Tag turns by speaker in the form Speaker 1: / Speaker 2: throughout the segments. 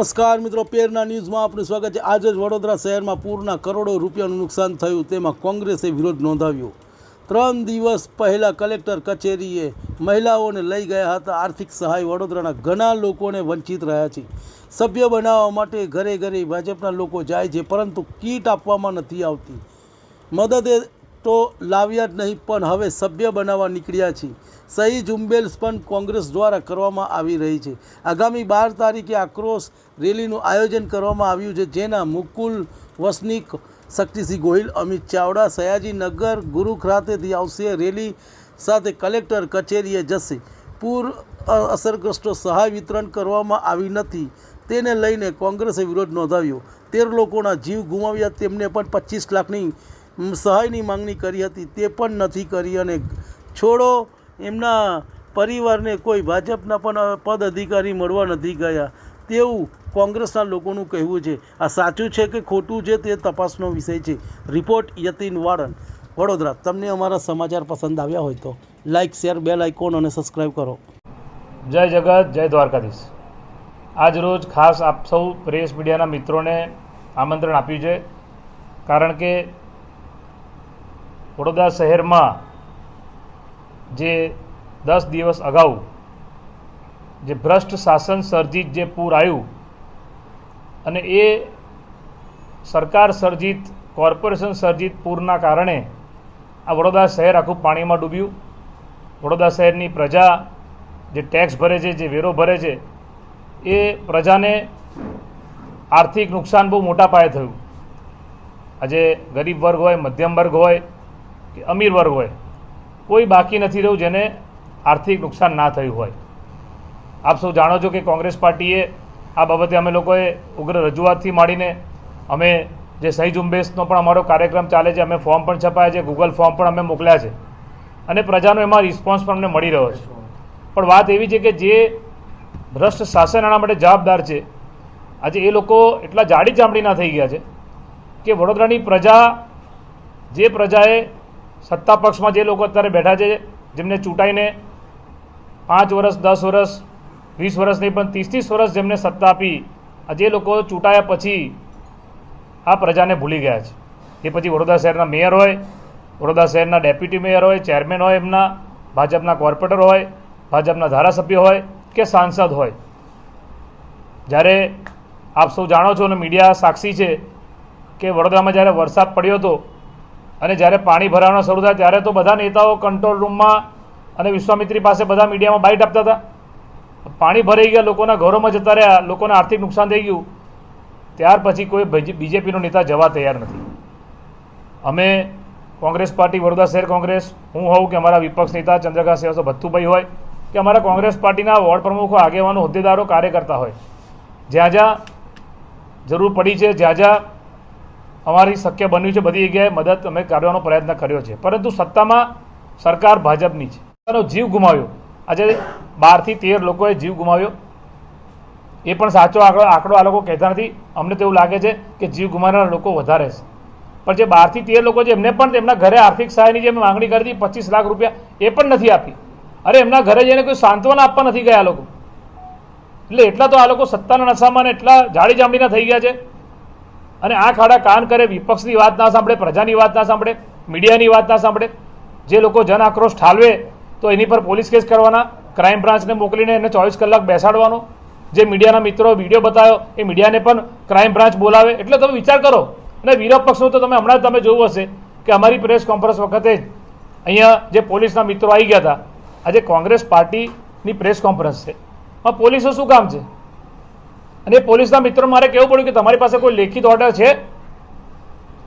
Speaker 1: નમસ્કાર મિત્રો, પેરના ન્યૂઝમાં આપનું સ્વાગત છે. આજે જ વડોદરા શહેરમાં પૂરના કરોડો રૂપિયાનું નુકસાન થયું, તેમાં કોંગ્રેસે વિરોધ નોંધાવ્યો. ત્રણ દિવસ પહેલાં કલેક્ટર કચેરીએ મહિલાઓને લઈ ગયા હતા. આર્થિક સહાય વડોદરાના ઘણા લોકોને વંચિત રહ્યા છે. સભ્ય બનાવવા માટે ઘરે ઘરે ભાજપના લોકો જાય છે, પરંતુ કીટ આપવામાં નથી આવતી. મદદે તો લાવ્યા જ નહીં, પણ હવે સભ્ય બનાવવા નીકળ્યા છે સહી ઝુંબેશ પણ કોંગ્રેસ દ્વારા કરવામાં આવી રહી છે. આગામી બાર તારીખે આક્રોશ રેલીનું આયોજન કરવામાં આવ્યું છે, જેના મુકુલ વસનિક શક્તિસિંહ ગોહિલ, અમિત ચાવડા, સયાજીનગર ગુરુ ખાતેથી આવશે. રેલી સાથે કલેક્ટર કચેરીએ જશે. પૂર અસરગ્રસ્તો સહાય વિતરણ કરવામાં આવી નથી. તેને લઈને કોંગ્રેસે વિરોધ નોંધાવ્યો. તેર લોકોના જીવ ગુમાવ્યા, તેમને પણ પચીસ લાખની સહાયની માંગણી કરી હતી, તે પણ નથી કરી અને છોડો એમના પરિવારને કોઈ ભાજપના પણ પદ અધિકારી મળવા નથી ગયા. તેવું કોંગ્રેસના લોકોનું કહેવું છે. આ સાચું છે કે ખોટું છે તે તપાસનો વિષય છે. રિપોર્ટ યતિન વાળન વડોદરા, તમને અમારા સમાચાર પસંદ આવ્યા હોય તો લાઇક શેર, બેલ આઇકોન અને સબસ્ક્રાઈબ કરો.
Speaker 2: જય જગત, જય દ્વારકાધીશ. આજ રોજ ખાસ આપ સૌ પ્રેસ મીડિયાના મિત્રોને આમંત્રણ આપ્યું છે. કારણ કે વડોદરા શહેરમાં જે દસ દિવસ અગાઉ જે ભ્રષ્ટ શાસન સર્જિત જે પૂર આવ્યું અને એ સરકાર સર્જિત, કોર્પોરેશન સર્જિત પૂરના કારણે આ વડોદરા શહેર આખું પાણીમાં ડૂબ્યું. વડોદરા શહેરની પ્રજા જે ટેક્સ ભરે છે, જે વેરો ભરે છે, એ પ્રજાને આર્થિક નુકસાન બહુ મોટા પાયે થયું. આજે ગરીબ વર્ગ હોય, મધ્યમ વર્ગ હોય કે અમીર વર્ગ હોય. કોઈ બાકી નથી રહ્યું જેને આર્થિક નુકસાન ના થયું હોય. આપ સૌ જાણો છો કે કોંગ્રેસ પાર્ટીએ આ બાબતે અમે લોકોએ ઉગ્ર રજૂઆતથી માંડીને અમે જે સહી ઝુંબેશનો પણ અમારો કાર્યક્રમ ચાલે છે, અમે ફોર્મ પણ છપાયા છે ગૂગલ ફોર્મ પણ અમે મોકલ્યા છે. અને પ્રજાનો એમાં રિસ્પોન્સ પણ અમને મળી રહ્યો છે. પણ વાત એવી છે કે જે ભ્રષ્ટ શાસન આના માટે જવાબદાર છે, આજે એ લોકો એટલા જાડી ચામડીના થઈ ગયા છે કે વડોદરાની પ્રજા, જે પ્રજાએ સત્તા પક્ષમાં જે લોકો અત્યારે બેઠા છે, જેમને ચૂંટાઈને પાંચ વર્ષ, દસ વર્ષ, વીસ વર્ષ નહીં, પણ ત્રીસ ત્રીસ વર્ષ જેમને સત્તા આપી, આ જે લોકો ચૂંટાયા પછી આ પ્રજાને ભૂલી ગયા છે. એ પછી વડોદરા શહેરના મેયર હોય, વડોદરા શહેરના ડેપ્યુટી મેયર હોય, ચેરમેન હોય એમના, ભાજપના કોર્પોરેટર હોય, ભાજપના ધારાસભ્ય હોય કે સાંસદ હોય. જ્યારે આપ સૌ જાણો છો અને મીડિયા સાક્ષી છે કે વડોદરામાં જ્યારે વરસાદ પડ્યો હતો અને જ્યારે પાણી ભરાવાના શરૂ થાય, ત્યારે તો બધા નેતાઓ કંટ્રોલ રૂમમાં અને વિશ્વામિત્રી પાસે બધા મીડિયામાં બાઇટ આપતા હતા. પાણી ભરાઈ ગયા, લોકોના ઘરોમાં જતા રહ્યા, લોકોને આર્થિક નુકસાન થઈ ગયું. ત્યાર પછી કોઈ બીજેપીનો નેતા જવા તૈયાર નથી. અમે કોંગ્રેસ પાર્ટી, વડોદરા શહેર કોંગ્રેસ, હું હોઉં કે અમારા વિપક્ષ નેતા ચંદ્રકાંત સેવાસો ભથ્થુભાઈ હોય, કે અમારા કોંગ્રેસ પાર્ટીના વોર્ડ પ્રમુખો, આગેવાનો, હોદ્દેદારો, કાર્યકર્તા હોય. જ્યાં જ્યાં જરૂર પડી છે, જ્યાં જ્યાં અમારી શક્ય બન્યું છે, બધી જગ્યાએ મદદ અમે કરવાનો પ્રયત્ન કર્યો છે. પરંતુ સત્તામાં સરકાર ભાજપની છે. પોતાનો જીવ ગુમાવ્યો. આજે બારથી તેર લોકોએ જીવ ગુમાવ્યો. એ પણ સાચો આંકડો આંકડો આ લોકો કહેતા નથી. અમને તો એવું લાગે છે કે જીવ ગુમાવનારા લોકો વધારે છે. પણ જે બારથી તેર લોકો છે, એમને પણ તેમના ઘરે આર્થિક સહાયની જે માંગણી કરી હતી, પચીસ લાખ રૂપિયા, એ પણ નથી આપી. અરે એમના ઘરે જઈને કોઈ સાંત્વના આપવા નથી ગયા લોકો. એટલે એટલા તો આ લોકો સત્તાના નશામાં એટલા જાડી જામડીના થઈ ગયા છે. અને આ ખાડા કાન કરે, વિપક્ષની વાત ના સાંભળે, પ્રજાની વાત ના સાંભળે, મીડિયાની વાત ના સાંભળે. જે લોકો જન આક્રોશ ઠાલવે, તો એની પર પોલીસ કેસ કરવાના, ક્રાઇમ બ્રાન્ચને મોકલીને એને ચોવીસ કલાક બેસાડવાનો. જે મીડિયાના મિત્રો વીડિયો બતાવ્યો, એ મીડિયાને પણ ક્રાઇમ બ્રાન્ચ બોલાવે. એટલે તમે વિચાર કરો. અને વિરોધ પક્ષનું તો તમે હમણાં જ તમે જોયું હશે કે અમારી પ્રેસ કોન્ફરન્સ વખતે જ અહીંયા જે પોલીસના મિત્રો આવી ગયા હતા. આજે કોંગ્રેસ પાર્ટીની પ્રેસ કોન્ફરન્સ છે. પોલીસનું શું કામ છે? અને પોલીસના મિત્રો મારે કહેવું પડ્યું કે તમારી પાસે કોઈ લેખિત ઓર્ડર છે?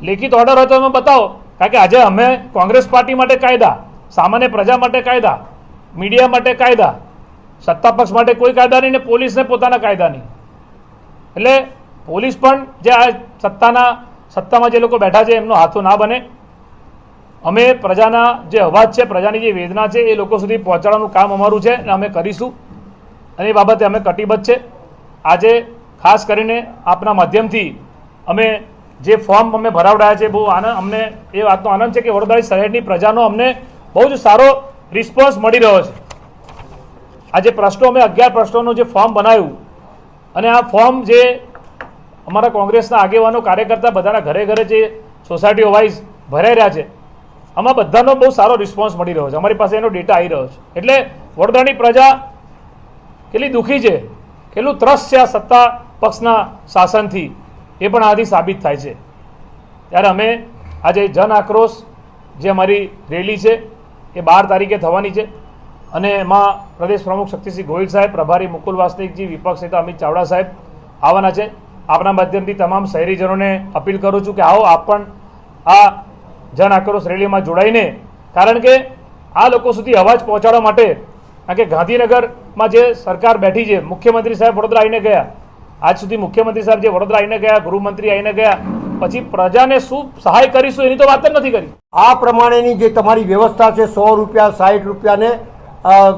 Speaker 2: લેખિત ઓર્ડર હોય તો તમે બતાવો. કારણ કે આજે અમે કોંગ્રેસ પાર્ટી માટે કાયદા, સામાન્ય પ્રજા માટે કાયદા, મીડિયા માટે કાયદા, સત્તા પક્ષ માટે કોઈ કાયદા નહીં ને પોલીસને પોતાના કાયદા નહીં. એટલે પોલીસ પણ જે આ સત્તાના, સત્તામાં જે લોકો બેઠા છે એમનો હાથો ના બને. અમે પ્રજાના જે અવાજ છે, પ્રજાની જે વેદના છે, એ લોકો સુધી પહોંચાડવાનું કામ અમારું છે અને અમે કરીશું. અને એ બાબતે અમે કટિબદ્ધ છે. આજે ખાસ કરીને આપના માધ્યમથી અમે જે ફોર્મ અમે ભરાવડાયા છે, બહુ આનંદ, અમને એ વાતનો આનંદ છે કે વડોદરા શહેરની પ્રજાનો અમને બહુ જ સારો રિસ્પોન્સ મળી રહ્યો છે. આજે પ્રશ્નો, અમે અગિયાર પ્રશ્નોનું જે ફોર્મ બનાવ્યું અને આ ફોર્મ જે અમારા કોંગ્રેસના આગેવાનો, કાર્યકર્તા બધાના ઘરે ઘરે જે સોસાયટીઓ વાઇઝ ભરાઈ રહ્યા છે, આમાં બધાનો બહુ સારો રિસ્પોન્સ મળી રહ્યો છે. અમારી પાસે એનો ડેટા આવી રહ્યો છે. એટલે વડોદરાની પ્રજા કેટલી દુઃખી છે. કેટલું ત્રસ્ત છે આ સત્તા પક્ષના શાસનથી, એ પણ આથી સાબિત થાય છે. ત્યારે અમે આજે જન આક્રોશ જે અમારી રેલી છે, એ બાર તારીખે થવાની છે. અને એમાં પ્રદેશ પ્રમુખ શક્તિસિંહ ગોહિલ સાહેબ, પ્રભારી મુકુલ વાસનિકજી, વિપક્ષ નેતા અમિત ચાવડા સાહેબ આવવાના છે. આપના માધ્યમથી તમામ શહેરીજનોને અપીલ કરું છું કે આવો આપ પણ આ જન આક્રોશ રેલીમાં જોડાઈને, કારણ કે આ લોકો સુધી અવાજ પહોંચાડવા માટે, કારણ કે ગાંધીનગરમાં જે સરકાર બેઠી છે, મુખ્યમંત્રી સાહેબ વડોદરા આવીને ગયા. આજ સુધી મુખ્યમંત્રી સાહેબ જે વડોદરા આવીને ગયા, ગૃહમંત્રી આવીને ગયા, પછી પ્રજાને શું સહાય કરીશું એની તો વાત જ નથી કરી.
Speaker 3: આ પ્રમાણેની જે તમારી વ્યવસ્થા છે, સો રૂપિયા સાઠ રૂપિયા ને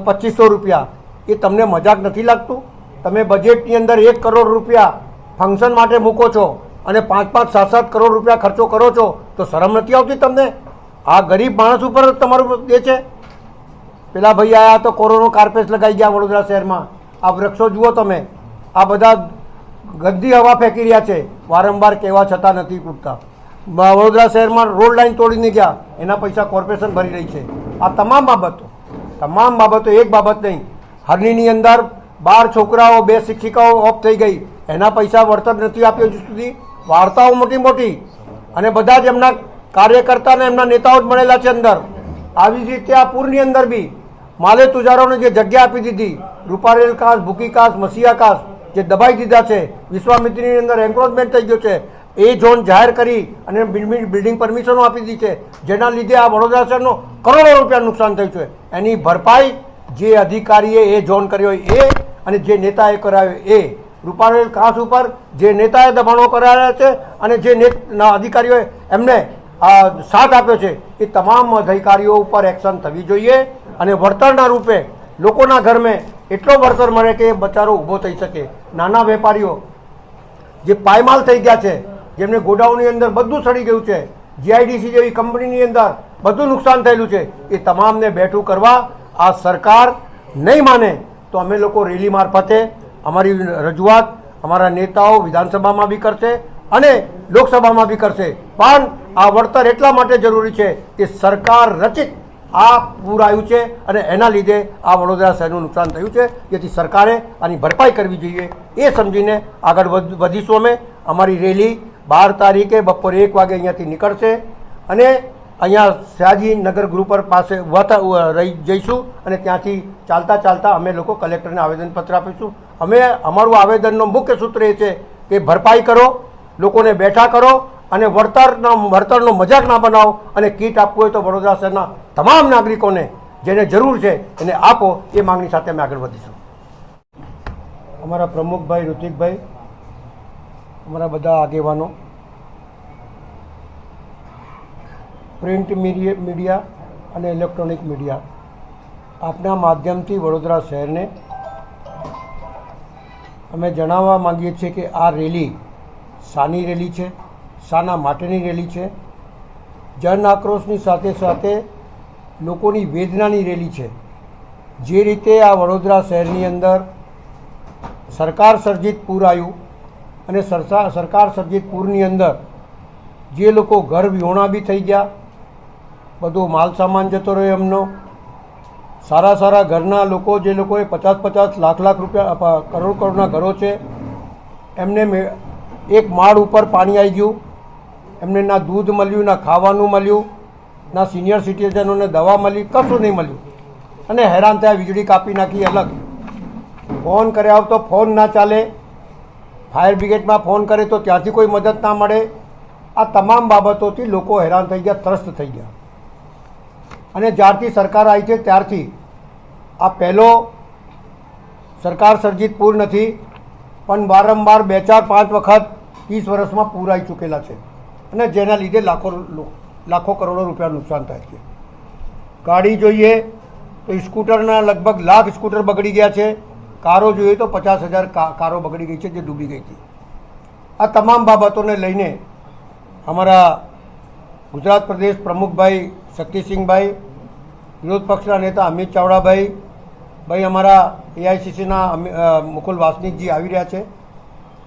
Speaker 3: પચીસો રૂપિયા, એ તમને મજાક નથી લાગતું? તમે બજેટની અંદર એક કરોડ રૂપિયા ફંક્શન માટે મૂકો છો અને પાંચ પાંચ સાત સાત કરોડ રૂપિયા ખર્ચો કરો છો, તો શરમ નથી આવતી તમને? આ ગરીબ માણસ ઉપર તમારું એ છે? પેલા ભાઈ આયા તો કોરોનો કાર્પેટ લગાઈ ગયા વડોદરા શહેરમાં. આ વૃક્ષો જુઓ તમે. આ બધા ગંદી હવા ફેંકી રહ્યા છે. વારંવાર કહેવા છતાં નથી તૂટતા. વડોદરા શહેરમાં રોડ લાઈન તોડીને ગયા. એના પૈસા કોર્પોરેશન ભરી રહી છે. આ તમામ બાબતો તમામ બાબતો એક બાબત નહીં. હરણીની અંદર બાર છોકરાઓ, બે શિક્ષિકાઓ ઓફ થઈ ગઈ. એના પૈસા વળતર નથી આપ્યો હજુ સુધી. વાર્તાઓ મોટી મોટી. અને બધા જ એમના કાર્યકર્તા અને એમના નેતાઓ જ મળેલા છે અંદર. આવી જ રીતે આ પૂરની અંદર બી. માલે તુજારોને જે જગ્યા આપી દીધી, રૂપારેલ કાસ, ભૂકી કાસ મસીયા કાસ, જે દબાઈ દીધા છે, વિશ્વામિત્રીની અંદર એન્ક્રોચમેન્ટ થઈ ગયો છે, એ ઝોન જાહેર કરી અને બિલ્ડિંગ પરમિશનો આપી દીધી છે, જેના લીધે આ વડોદરા શહેરનો કરોડો રૂપિયા નુકસાન થયું છે. એની ભરપાઈ જે અધિકારીએ એ ઝોન કર્યો એ અને જે નેતાએ કરાવ્યો એ. રૂપારેલ કાસ ઉપર જે નેતાએ દબાણો કરાવ્યા છે અને જે અધિકારીઓએ એમને સાથ આપ્યો છે, એ તમામ અધિકારીઓ ઉપર એક્શન થવી જોઈએ. અને વળતરના રૂપે લોકોના ઘરમાં એટલો વળતર મળે કે બચારો ઊભો થઈ શકે. નાના વેપારીઓ જે પાયમાલ થઈ ગયા છે, જેમને ગોડાઉનની અંદર બધું સડી ગયું છે જીઆઈડીસી જેવી કંપનીની અંદર બધું નુકસાન થયેલું છે, એ તમામને બેઠું કરવા આ સરકાર નહીં માને તો અમે લોકો રેલી મારફતે અમારી રજૂઆત અમારા નેતાઓ વિધાનસભામાં બી કરશે અને લોકસભામાં બી કરશે. પણ આ વળતર એટલા માટે જરૂરી છે કે સરકાર રચિત આ પૂર આવ્યું છે અને એના લીધે આ વડોદરા શહેરનું નુકસાન થયું છે. જેથી સરકારે આની ભરપાઈ કરવી જોઈએ એ સમજીને આગળ વધ- વધીશું અમે. અમારી રેલી બાર તારીખે બપોરે એક વાગે અહીંયાથી નીકળશે અને અહીંયા શાહજી નગર ગૃહ પર પાસે રહી જઈશું અને ત્યાંથી ચાલતા ચાલતા અમે લોકો કલેક્ટરને આવેદનપત્ર આપીશું. અમે, અમારું આવેદનનો મુખ્ય સૂત્ર એ છે કે ભરપાઈ કરો, લોકોને બેઠા કરો અને વળતરનો વળતરનો મજાક ના બનાવો અને કીટ આપવું હોય તો વડોદરા શહેરના તમામ નાગરિકોને જેને જરૂર છે એને આપો, એ માંગણી સાથે અમે આગળ વધીશું. અમારા પ્રમુખભાઈ, ઋતિકભાઈ, અમારા બધા આગેવાનો, પ્રિન્ટ મીડિયા અને ઇલેક્ટ્રોનિક મીડિયા, આપના માધ્યમથી વડોદરા શહેરને અમે જણાવવા માંગીએ છીએ કે આ રેલી શાની રેલી છે શાના માટેની રેલી છે. જન આક્રોશની સાથે સાથે લોકોની વેદનાની રેલી છે. જે રીતે આ વડોદરા શહેરની અંદર સરકાર સર્જિત પૂર આવ્યું અને સરકાર સર્જિત પૂરની અંદર જે લોકો ઘર વિહોણા બી થઈ ગયા, બધો માલ સામાન જતો રહ્યો એમનો, સારા સારા ઘરના લોકો જે લોકોએ પચાસ પચાસ લાખ લાખ રૂપિયા કરોડ કરોડના ઘરો છે, એમને એક માળ ઉપર પાણી આવી ગયું, એમને ના દૂધ મળ્યું, ના ખાવાનું મળ્યું ના સિનિયર સિટીઝનોને દવા મળી, કશું નહીં મળ્યું. અને હેરાન થયા, વીજળી કાપી નાખી, અલગ. ફોન કર્યા તો ફોન ના ચાલે. ફાયર બ્રિગેડમાં ફોન કરે તો ત્યાંથી કોઈ મદદ ના મળે. આ તમામ બાબતોથી લોકો હેરાન થઈ ગયા, ત્રસ્ત થઈ ગયા. અને જ્યારથી સરકાર આવી છે, ત્યારથી આ પહેલો સરકાર સર્જિત પૂર નથી, પણ વારંવાર બે ચાર પાંચ વખત ત્રીસ વર્ષમાં પૂર આવી ચૂકેલા છે. અને જેના લીધે લાખો લો- લાખો કરોડો રૂપિયા નુકસાન થાય છે. ગાડી જોઈએ તો સ્કૂટરના લગભગ લાખ સ્કૂટર બગડી ગયા છે. કારો જોઈએ તો પચાસ હજાર કારો બગડી ગઈ છે જે ડૂબી ગઈ હતી આ તમામ બાબતોને લઈને અમારા ગુજરાત પ્રદેશ પ્રમુખભાઈ શક્તિસિંહભાઈ વિરોધ પક્ષના નેતા અમિત ચાવડાભાઈ, ભાઈ અમારા એઆઈસીસીના મુકુલ વાસનિકજી આવી રહ્યા છે.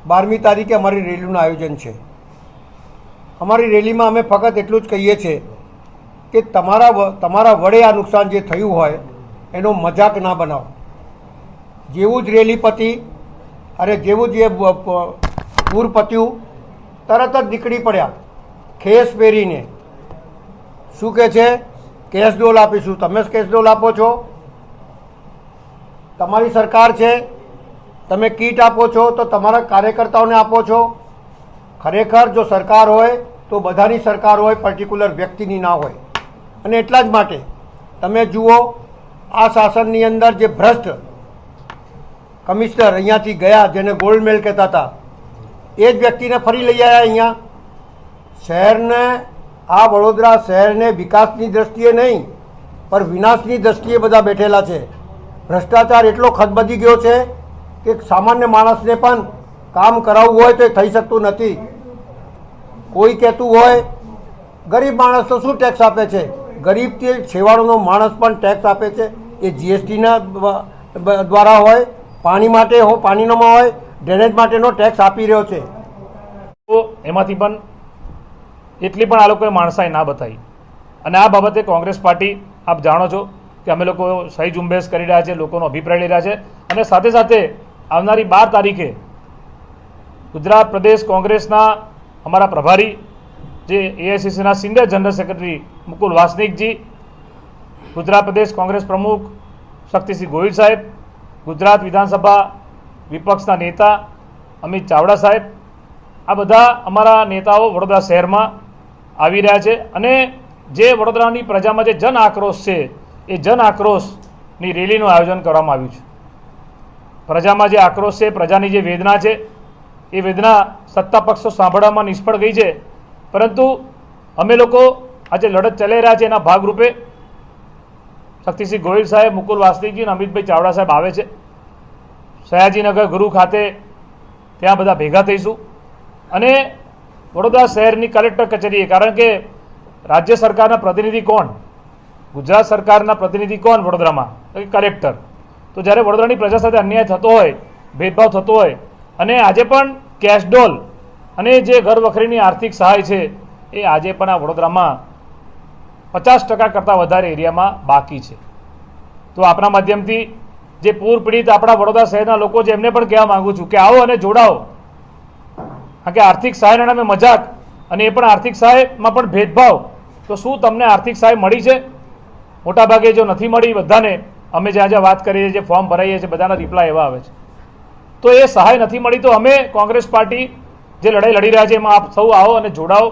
Speaker 3: બારમી તારીખે અમારી રેલીનું આયોજન છે. અમારી રેલીમાં અમે ફક્ત એટલું જ કહીએ છીએ કે તમારા તમારા વડે આ નુકસાન જે થયું હોય, એનો મજાક ના બનાવો. જેવું જ રેલી પતી, અરે જેવું જ એ પૂર પત્યું, તરત જ નીકળી પડ્યા, ખેસ પહેરીને. શું કહે છે? કેશ ડોલ આપીશું. તમે જ કેશ ડોલ આપો છો? તમારી સરકાર છે? તમે કીટ આપો છો? તો તમારા કાર્યકર્તાઓને આપો છો? ખરેખર જો સરકાર હોય, તો બધાની સરકાર હોય પર્ટિક્યુલર વ્યક્તિની ના હોય. અને એટલા જ માટે તમે જુઓ, આ શાસનની અંદર જે ભ્રષ્ટ કમિશનર અહીંયાથી ગયા, જેને ગોલ્ડ મેલ કહેતા હતા, એ જ વ્યક્તિને ફરી લઈ આવ્યા અહીંયા. શહેરને, આ વડોદરા શહેરને વિકાસની દ્રષ્ટિએ નહીં, પણ વિનાશની દ્રષ્ટિએ બધા બેઠેલા છે. ભ્રષ્ટાચાર એટલો ખદબદી ગયો છે કે સામાન્ય માણસને પણ કામ કરાવવું હોય તો થઈ શકતું નથી. કોઈ કહેતું હોય, ગરીબ માણસ તો શું ટેક્સ આપે છે? ગરીબથી છેવાડોનો માણસ પણ ટેક્સ આપે છે. એ જીએસટીના દ્વારા હોય, પાણી માટે હો, પાણીનોમાં હોય ડ્રેનેજ માટેનો ટેક્સ આપી રહ્યો છે.
Speaker 2: તો એમાંથી પણ એટલી પણ આ લોકોએ માણસાઈ ના બતાવી. અને આ બાબતે કોંગ્રેસ પાર્ટી, આપ જાણો છો કે અમે લોકો સહી ઝુંબેશ કરી રહ્યા છે, લોકોનો અભિપ્રાય લઈ રહ્યા છે. અને સાથે સાથે આવનારી બાર તારીખે ગુજરાત પ્રદેશ કોંગ્રેસના અમારા પ્રભારી જે એઆઈસીસીના સિનિયર જનરલ સેક્રેટરી મુકુલ વાસનિકજી, ગુજરાત પ્રદેશ કોંગ્રેસ પ્રમુખ શક્તિસિંહ ગોહિલ સાહેબ, ગુજરાત વિધાનસભા વિપક્ષના નેતા અમિત ચાવડા સાહેબ, આ બધા અમારા નેતાઓ વડોદરા શહેરમાં આવી રહ્યા છે અને જે વડોદરાની પ્રજામાં જે જન આક્રોશ છે, એ જન આક્રોશની રેલીનું આયોજન કરવામાં આવ્યું છે. પ્રજામાં જે આક્રોશ છે, પ્રજાની જે વેદના છે એ વેદના સત્તા પક્ષો સાંભળવામાં નિષ્ફળ ગઈ છે. પરંતુ અમે લોકો આજે લડત ચલાઈ રહ્યા છે એના ભાગરૂપે. શક્તિસિંહ ગોહિલ સાહેબ, મુકુલ વાસનીજી અને અમિતભાઈ ચાવડા સાહેબ આવે છે. સયાજીનગર ગુરુ ખાતે ત્યાં બધા ભેગા થઈશું. અને વડોદરા શહેરની કલેક્ટર કચેરીએ, કારણ કે રાજ્ય સરકારના પ્રતિનિધિ કોણ? ગુજરાત સરકારના પ્રતિનિધિ કોણ વડોદરામાં? કલેક્ટર. તો જ્યારે વડોદરાની પ્રજા સાથે અન્યાય થતો હોય, ભેદભાવ થતો હોય અને આજે પણ કેશડોલ અને જે ઘર વખરીની આર્થિક સહાય છે, એ આજે પણ આ વડોદરામાં પચાસ ટકા કરતાં વધારે એરિયામાં બાકી છે. તો આપણા માધ્યમથી જે પૂર પીડિત આપણા વડોદરા શહેરના લોકો છે, એમને પણ કહેવા માગું છું કે આવો અને જોડાઓ. કારણ કે આર્થિક સહાયના નામે મજાક અને એ પણ આર્થિક સહાયમાં પણ ભેદભાવ. તો શું તમને આર્થિક સહાય મળી છે? મોટાભાગે જો નથી મળી, બધાને અમે જ્યાં જ્યાં વાત કરીએ છીએ ફોર્મ ભરાઈએ છીએ, બધાના રિપ્લાય એવા આવે છે. તો એ સહાય નથી મળી. તો અમે કોંગ્રેસ પાર્ટી જે લડાઈ લડી રહ્યા છે, એમાં આપ સૌ આવો અને જોડાઓ.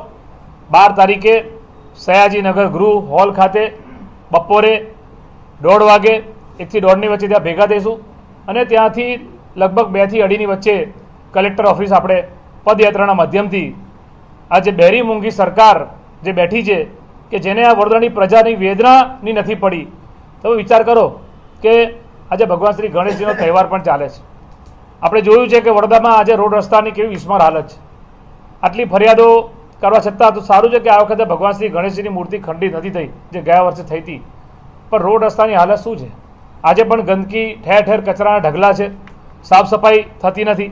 Speaker 2: બાર તારીખે સયાજીનગર ગૃહ હોલ ખાતે બપોરે દોઢ વાગે એકથી દોઢની વચ્ચે ત્યાં ભેગા થઈશું અને ત્યાંથી લગભગ બેથી અઢીની વચ્ચે કલેક્ટર ઓફિસ આપણે પદયાત્રાના માધ્યમથી આ જે બેરી મૂંગી સરકાર જે બેઠી છે, કે જેને આ વડોદરાની પ્રજાની વેદનાની નથી પડી. તમે વિચાર કરો કે આજે ભગવાન શ્રી ગણેશજીનો તહેવાર પણ ચાલે છે. આપણે જોયું છે કે વડોદરામાં આજે રોડ રસ્તાની કેવી વિસ્માર હાલત છે. આટલી ફરિયાદો કરવા છતાં તો સારું છે કે આ વખતે ભગવાન શ્રી ગણેશજીની મૂર્તિ ખંડિત નથી થઈ, જે ગયા વર્ષે થઈ હતી. પણ રોડ રસ્તાની હાલત શું છે? આજે પણ ગંદકી, ઠેર ઠેર કચરાના ઢગલા છે, સાફ સફાઈ થતી નથી.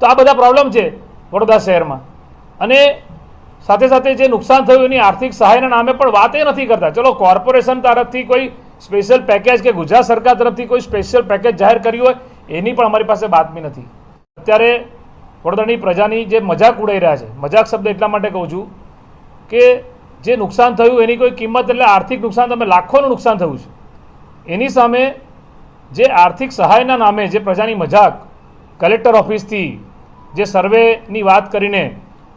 Speaker 2: તો આ બધા પ્રોબ્લેમ છે વડોદરા શહેરમાં. અને સાથે સાથે જે નુકસાન થયું એની આર્થિક સહાયના નામે પણ વાત એ નથી કરતા. ચલો, કોર્પોરેશન તરફથી કોઈ સ્પેશિયલ પેકેજ કે ગુજરાત સરકાર તરફથી કોઈ સ્પેશિયલ પેકેજ જાહેર કર્યું હોય એની પણ અમારી પાસે બાતમી નથી. અત્યારે વડોદરાની પ્રજાની જે મજાક ઉડાઈ રહ્યા છે, મજાક શબ્દ એટલા માટે કહું છું કે જે નુકસાન થયું એની કોઈ કિંમત એટલે આર્થિક નુકસાન તમે લાખોનું નુકસાન થયું છે. એની સામે જે આર્થિક સહાયના નામે જે પ્રજાની મજાક, કલેક્ટર ઓફિસથી જે સર્વેની વાત કરીને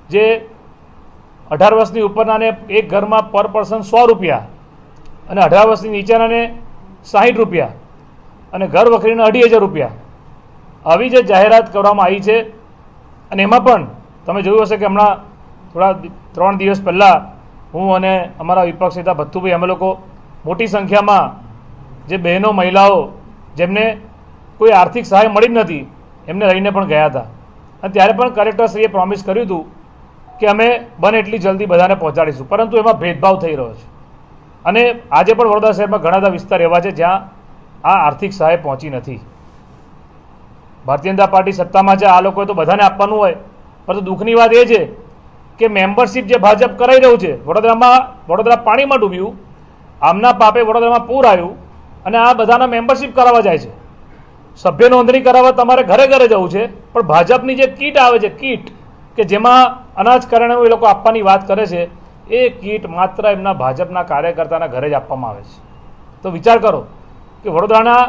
Speaker 2: જે અઢાર વર્ષની ઉપરનાને એક ઘરમાં પર પર્સન સો રૂપિયા અને અઢાર વર્ષની નીચેનાને સાહીઠ રૂપિયા અને ઘર વખરીને અઢી હજાર રૂપિયા. આવી જે જાહેરાત કરવામાં આવી છે, અને એમાં પણ તમે જોયું હશે કે હમણાં થોડા ત્રણ દિવસ પહેલાં હું અને અમારા વિપક્ષ નેતા ભથ્થુભાઈ, અમે લોકો મોટી સંખ્યામાં જે બહેનો, મહિલાઓ જેમને કોઈ આર્થિક સહાય મળી જ નથી, એમને લઈને પણ ગયા હતા. અને ત્યારે પણ કલેક્ટરશ્રીએ પ્રોમિસ કર્યું હતું કે અમે બને એટલી જલ્દી બધાને પહોંચાડીશું, પરંતુ એમાં ભેદભાવ થઈ રહ્યો છે. અને આજે પણ વડોદરા શહેરમાં ઘણા બધા વિસ્તાર એવા છે જ્યાં આ આર્થિક સહાય પહોંચી નથી. ભારતીય જનતા પાર્ટી સત્તામાં છે, આ લોકોએ તો બધાને આપવાનું હોય. પરંતુ દુઃખની વાત એ છે કે મેમ્બરશિપ જે ભાજપ કરાઈ રહ્યું છે, વડોદરામાં, વડોદરા પાણીમાં ડૂબ્યું, આમના પાપે વડોદરામાં પૂર આવ્યું અને આ બધાના મેમ્બરશિપ કરાવવા જાય છે. સભ્ય નોંધણી કરાવવા તમારે ઘરે ઘરે જવું છે, પણ ભાજપની જે કીટ આવે છે, કીટ, કે જેમાં અનાજ કરિયાણાનું એ લોકો આપવાની વાત કરે છે, એ કીટ માત્ર એમના ભાજપના કાર્યકર્તાના ઘરે જ આપવામાં આવે છે. તો વિચાર કરો કે વડોદરાના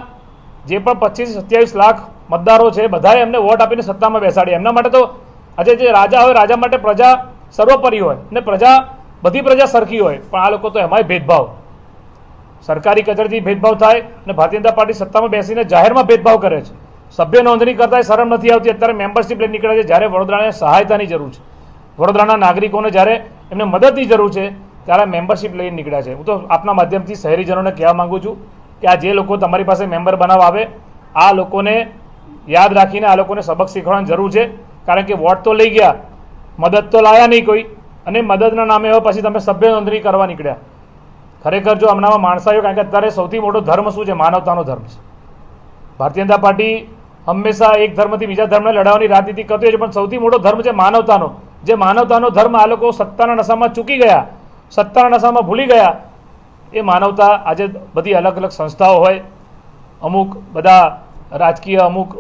Speaker 2: જે પણ પચીસ સત્યાવીસ લાખ મતદારો છે, બધાએ એમને વોટ આપીને સત્તામાં બેસાડી એમના માટે તો આજે જે રાજા હોય, રાજા માટે પ્રજા સર્વોપરી હોય ને પ્રજા, બધી પ્રજા સરખી હોય, પણ આ લોકો તો એમાંય ભેદભાવ. સરકારી કચેરીથી ભેદભાવ થાય અને ભારતીય જનતા પાર્ટી સત્તામાં બેસીને જાહેરમાં ભેદભાવ કરે છે. સભ્ય નોંધણી કરતા શરમ નથી આવતી. અત્યારે મેમ્બરશિપ લઈને નીકળે છે, જ્યારે વડોદરાને સહાયતાની જરૂર છે. વડોદરાના નાગરિકોને જ્યારે એમને મદદની જરૂર છે, ત્યારે મેમ્બરશિપ લઈને નીકળ્યા છે. હું તો આપના માધ્યમથી શહેરીજનોને કહેવા માંગુ છું કે આ જે લોકો તમારી પાસે મેમ્બર બનાવવા આવે, આ લોકોને યાદ રાખીને આ લોકોને સબક શીખવવાની જરૂર છે. કારણ કે વોટ તો લઈ ગયા, મદદ તો લાયા નહીં કોઈ, અને મદદના નામે હવે પછી તમે સભ્ય નોંધણી કરવા નીકળ્યા. ખરેખર જો હમણાં માણસાયો, કારણ કે અત્યારે સૌથી મોટો ધર્મ શું છે? માનવતાનો ધર્મ છે. ભારતીય જનતા પાર્ટી હંમેશા એક ધર્મથી બીજા ધર્મને લડાવવાની રાજનીતિ કરતી હોય છે, પણ સૌથી મોટો ધર્મ છે માનવતાનો. જે માનવતાનો ધર્મ આ લોકો સત્તાના નશામાં ચૂકી ગયા, સત્તાના નશામાં ભૂલી ગયા એ માનવતા આજે બધી અલગ અલગ સંસ્થાઓ હોય. અમુક બધા રાજકીય, અમુક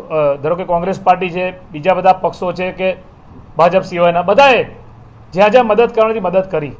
Speaker 2: ધારો કે કોંગ્રેસ પાર્ટી છે, બીજા બધા પક્ષો છે કે ભાજપ સિવાયના, બધાએ જ્યાં જ્યાં મદદ કરવાની મદદ કરી.